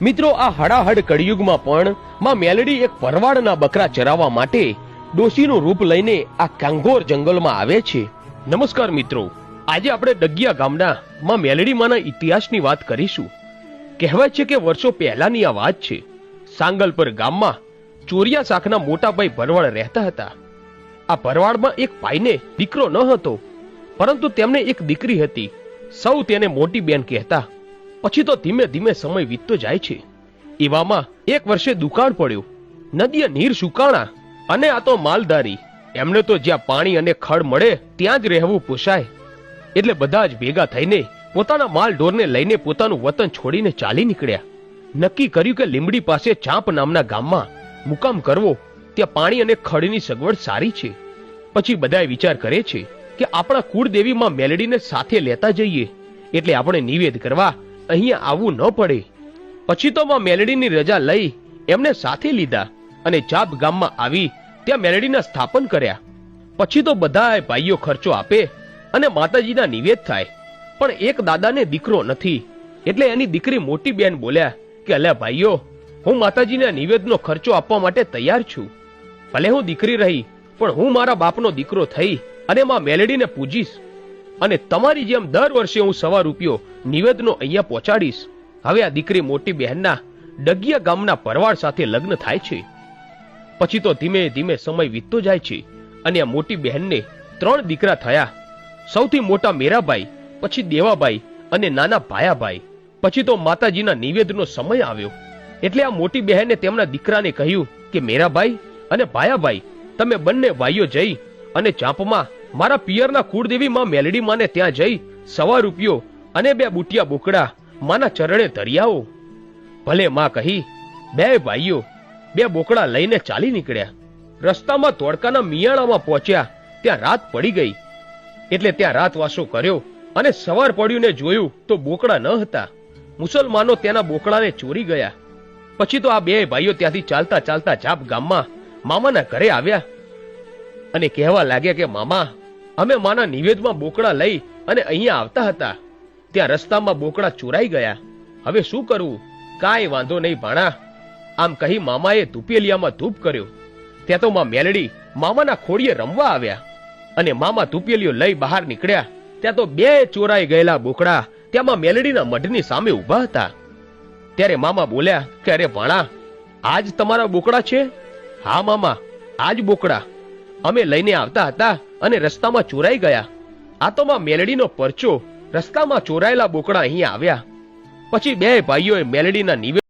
મિત્રો, આ હડાહડ કળિયુગમાં પણ માં મેલડી એક પરવાડના બકરા ચરાવવા માટે ડોશીનું રૂપ લઈને આ કાંગોર જંગલમાં આવે છે. નમસ્કાર મિત્રો, આજે આપણે ડગિયા ગામના માં મેલડીમાંના ઇતિહાસની વાત કરીશું. કહેવાય છે કે વર્ષો પહેલાની આ વાત છે. સાંગલપર ગામમાં ચોરિયા શાખના મોટાભાઈ ભરવાડ રહેતા હતા. આ ભરવાડમાં એક ભાઈને દીકરો ન હતો, પરંતુ તેમને એક દીકરી હતી. સૌ તેને મોટી બેન કહેતા પછી તો ધીમે ધીમે સમય વીતતો જાય છે. એવામાં એક વર્ષે દુકાળ પડ્યું. નદીએ નીર સુકાણા અને આ તો માલધારી. એમને તો જ્યાં પાણી અને ખડ મળે ત્યાં જ રહેવું પોસાય. એટલે બધા જ ભેગા થઈને પોતાના માલ ઢોરને લઈને પોતાનું વતન છોડીને ચાલી નીકળ્યા. નક્કી કર્યું કે લીમડી પાસે ચાંપ નામના ગામમાં મુકામ કરવો ત્યાં પાણી અને ખડની સગવડ સારી છે. પછી બધાએ વિચાર કરે છે કે આપણા કુળદેવીમાં મેલડીને સાથે લેતા જઈએ. એટલે આપણે નિવેદ કરવા અહીંયા આવવું ન પડે. પછી તો માં મેલડીની રજા લઈ એમને સાથે લીધા અને ચાપ ગામમાં આવી ત્યાં મેલડીના સ્થાપન કર્યા. પછી તો બધાએ ભાઈઓ ખર્ચો આપે અને માતાજીના નિવેદ થાય. પણ એક દાદાને દીકરો નથી. એટલે એની દીકરી મોટી બેન બોલ્યા કે, અલ્યા ભાઈઓ, હું માતાજીના નિવેદનો ખર્ચો આપવા માટે તૈયાર છું. ભલે હું દીકરી રહી, પણ હું મારા બાપનો દીકરો થઈ અને માં મેલડીને પૂજીશ. અને તમારી જેમ દર વર્ષે હું સવા રૂપિયો નિવેદનો અહીંયા પહોંચાડીશ. હવે આ દીકરી મોટી બહેનના ડગિયા ગામના પરવાર સાથે લગ્ન થાય છે. પછી તો ધીમે ધીમે સમય વીતતો જાય છે અને આ મોટી બહેનને ત્રણ દીકરા થયા. સૌથી મોટા મેરાભાઈ પછી દેવાભાઈ અને નાના ભાયાભાઈ પછી તો માતાજીના નિવેદનો સમય આવ્યો. એટલે આ મોટી બહેને તેમના દીકરાને કહ્યું કે મેરાભાઈ અને ભાયાભાઈ તમે બંને ભાઈઓ જઈ અને ચાંપમાં મારા પિયરના કુળદેવી માં મેલડી માને ત્યાં જઈ સવા રૂપિયો અને બે બુટિયા બોકડા માના ચરણે ધરી ભલે માં કહી, બે ભાઈઓ, બે બોકડા લઈને ચાલી નીકળ્યા. રસ્તામાં ધોળકાના મિયાણામાં પહોંચ્યા, ત્યાં રાત પડી ગઈ. એટલે ત્યાં રાતવાસો કર્યો અને સવાર પડ્યું ને જોયું તો બોકડા ન હતા. મુસલમાનો તેના બોકડાને ચોરી ગયા. પછી તો આ બે ભાઈઓ ત્યાંથી ચાલતા ચાલતા જાપ ગામમાં મામાના ઘરે આવ્યા અને કહેવા લાગ્યા કે, મામા અમે માના નિવેદમાં બોકડા લઈ અને અહીંયા આવતા હતા. ત્યાં રસ્તામાં બોકડા ચોરાઈ ગયા. હવે શું કરવું? કાંઈ વાંધો નહીં ભાણા. આમ કહી મામાએ ધૂપેલિયામાં ધૂપ કર્યો. ત્યાં તો માં મેલડી મામાના ખોડીએ રમવા આવ્યા. અને મામા ધૂપેલીઓ લઈ બહાર નીકળ્યા. ત્યાં તો બે ચોરાઈ ગયેલા બોકડા ત્યાંમાં મેલડીના મઢની સામે ઊભા હતા. ત્યારે મામા બોલ્યા કે અરે ભાણા, આજ તમારા બોકડા છે? હા મામા, આજ બોકડા. અમે લઈને આવતા હતા અને રસ્તામાં ચોરાઈ ગયા. આ તો માં મેલડીનો પરચો રસ્તામાં ચોરાયેલા બોકડા અહીંયા આવ્યા. પછી બે ભાઈઓએ મેલડીના નિવેદ